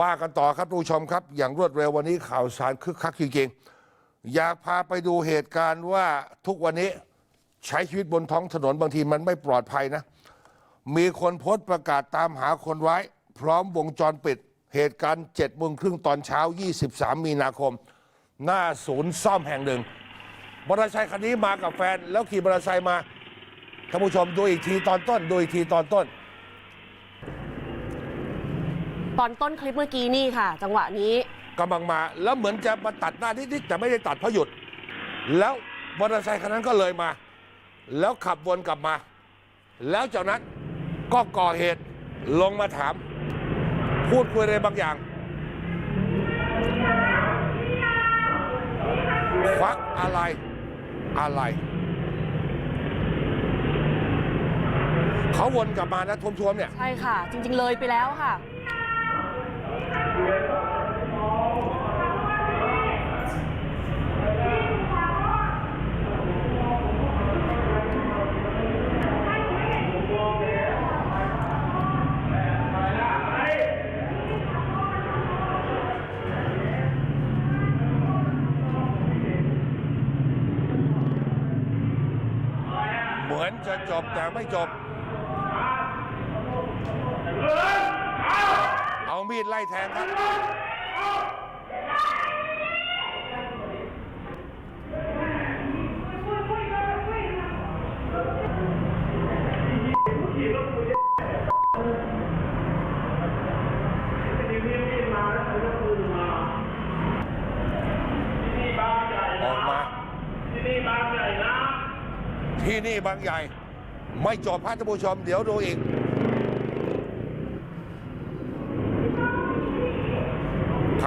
ว่ากันต่อครับทุกผู้ชมครับ อย่างรวดเร็ววันนี้ข่าวสารคึกคักจริงๆ อยากพาไปดูเหตุการณ์ว่าทุกวันนี้ใช้ชีวิตบนท้องถนนบางทีมันไม่ปลอดภัยนะ มีคนโพสต์ประกาศตามหาคนร้าย พร้อมวงจรปิด เหตุการณ์7โมงครึ่งตอนเช้า 23 มีนาคม หน้าศูนย์ซ่อมแห่งหนึ่งมอเตอร์ไซค์คันนี้มากับแฟน แล้วขี่มอเตอร์ไซค์มาท่านผู้ชมดูอีกทีตอนต้นดูอีกทีตอนต้น ตอนต้นคลิปเมื่อกี้นี่ค่ะ จังหวะนี้กำลังมาแล้วเหมือนจะมาตัดหน้านิดๆแต่ไม่ได้ตัดเพราะหยุด แล้วมอเตอร์ไซค์คันนั้นก็เลยมา แล้วขับวนกลับมา แล้วจากนั้นก็ก่อเหตุลงมาถาม พูดคุยอะไรบางอย่างควักอะไรอะไร เขาวนกลับมานะทวมๆเนี่ย ใช่ค่ะ จริง ๆ เลยไปแล้วค่ะ เหมือนจะจบแต่ไม่จบ เอา มีดไล่แทงครับออกมาที่นี่บางใหญ่ ไม่จบพระท่านผู้ชม เดี๋ยวดูอีก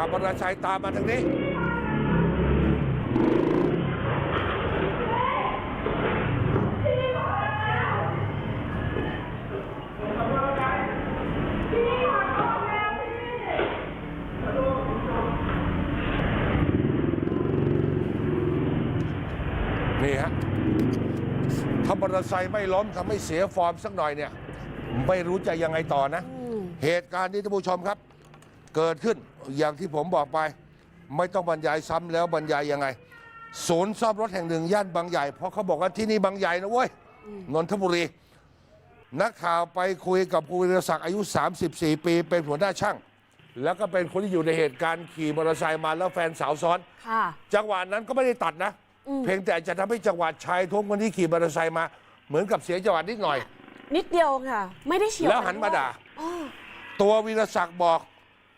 ขับมอเตอร์ไซค์ตามมาทางนี้ นี่ฮะถ้ามอเตอร์ไซค์ไม่ล้มทำให้เสียฟอร์มสักหน่อยเนี่ย ไม่รู้จะยังไงต่อนะ เหตุการณ์นี้ท่านผู้ชมครับ เกิดขึ้นอย่างที่ผมบอกไป ไม่ต้องบรรยายซ้ำแล้วบรรยายยังไง ศูนย์ซ่อมรถแห่งหนึ่งย่านบางใหญ่ เพราะเขาบอกว่าที่นี่บางใหญ่นะเว้ยนนทบุรี นักข่าวไปคุยกับคุณวิรศักดิ์อายุ 34 ปี เป็นหัวหน้าช่าง แล้วก็เป็นคนที่อยู่ในเหตุการณ์ขี่มอเตอร์ไซค์มาแล้วแฟนสาวซ้อนค่ะจังหวะนั้นก็ไม่ได้ตัดนะ เพียงแต่จะทำให้จังหวะชายทุ่งคนที่ขี่มอเตอร์ไซค์มา เหมือนกับเสียจังหวะนิดหน่อย นิดเดียวค่ะ ไม่ได้เฉียวแล้วหันมาด่าอ้อตัววีรศักดิ์บอก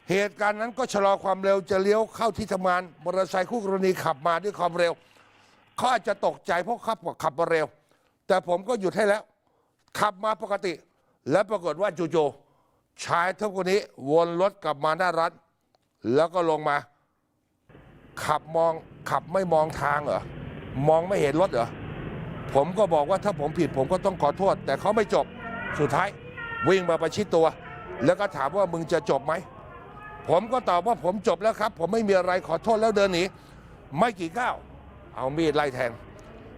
เหตุการณ์นั้นก็ชะลอความเร็วจะเลี้ยวเข้าที่ทำงานมอเตอร์ไซค์คู่กรณีขับมาด้วยความเร็วเขาอาจจะตกใจเพราะขับขับมาเร็ว แต่ผมก็หยุดให้แล้ว ขับมาปกติ และปรากฏว่าจู่ๆชายทั้งคนนี้วนรถกลับมาหน้าร้านแล้วก็ลงมา ขับมองขับไม่มองทางเหรอมองไม่เห็นรถเหรอผมก็บอกว่าถ้าผมผิดผมก็ต้องขอโทษ แต่เขาไม่จบสุดท้ายวิ่งมาประชิดตัว แล้วก็ถามว่ามึงจะจบไหม ผมก็ตอบว่าผมจบแล้วครับ ผมไม่มีอะไรขอโทษแล้วเดินหนีไม่กี่ก้าวเอามีดไล่แทง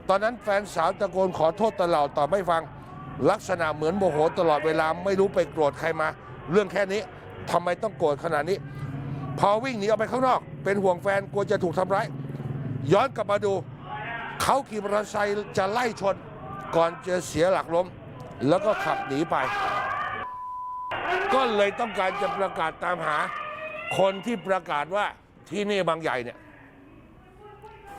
ตอนนั้นแฟนสาวตะโกนขอโทษตลอดต่อไม่ฟัง ลักษณะเหมือนโมโหตลอดเวลาไม่รู้ไปโกรธใครมา เรื่องแค่นี้ทำไมต้องโกรธขนาดนี้ พอวิ่งหนีออกไปข้างนอก เป็นห่วงแฟนกลัวจะถูกทำร้ายย้อนกลับมาดู เขาขี่มอเตอร์ไซค์จะไล่ชน ก่อนจะเสียหลักล้ม แล้วก็ขับหนีไป ก็เลยต้องการจะประกาศตามหา คนที่ประกาศว่าที่นี่บางใหญ่เนี่ย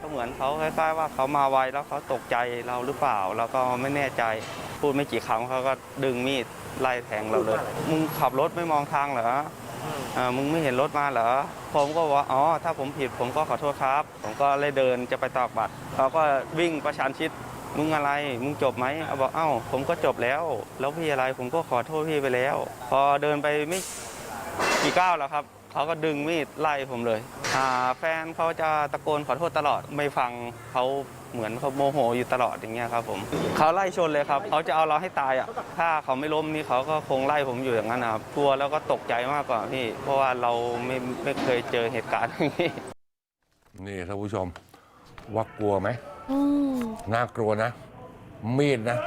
ก็เหมือนเขาคล้ายๆว่าเขามาไวแล้วเขาตกใจเราหรือเปล่าเราก็ไม่แน่ใจ พูดไม่กี่คำเขาก็ดึงมีดไล่แทงเราเลยมึงขับรถไม่มองทางเหรอเออมึงไม่เห็นรถมาเหรอผมก็บอกว่าอ๋อถ้าผมผิดผมก็ขอโทษครับ ผมก็เลยเดินจะไปตอกบัตรเขาก็วิ่งประชันชิดมึงอะไร มึงจบไหมเอาบอกเอ้า ผมก็จบแล้ว แล้วพี่อะไรผมก็ขอโทษพี่ไปแล้ว พอเดินไปไม่กี่ก้าวแล้วครับ เขาก็ดึงมีดไล่ผมเลยอ่าแฟนเขาจะตะโกนขอโทษตลอดไม่ฟังเขาเหมือนเขาโมโหอยู่ตลอดอย่างเงี้ยครับผมเขาไล่ชนเลยครับเขาจะเอาเราให้ตายอะถ้าเขาไม่ล้มนี่เขาก็คงไล่ผมอยู่อย่างนั้นนะครับกลัวแล้วก็ตกใจมากกว่าพี่เพราะว่าเราไม่ไม่เคยเจอเหตุการณ์อย่างนี้นี่ท่านผู้ชมว่ากลัวไหมอืมน่ากลัวนะมีดนะ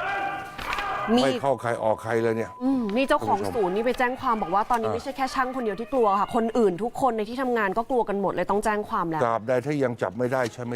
มีไม่เข้าใครออกใครเลยเนี่ย อืมนี่เจ้าของคุณผู้ชมศูนย์นี่ไปแจ้งความบอกว่าตอนนี้อ่า ไม่ใช่แค่ช่างคนเดียวที่กลัวค่ะ คนอื่นทุกคนในที่ทำงานก็กลัวกันหมดเลยต้องแจ้งความแล้ว ตราบใดถ้ายังจับไม่ได้ใช่ไหม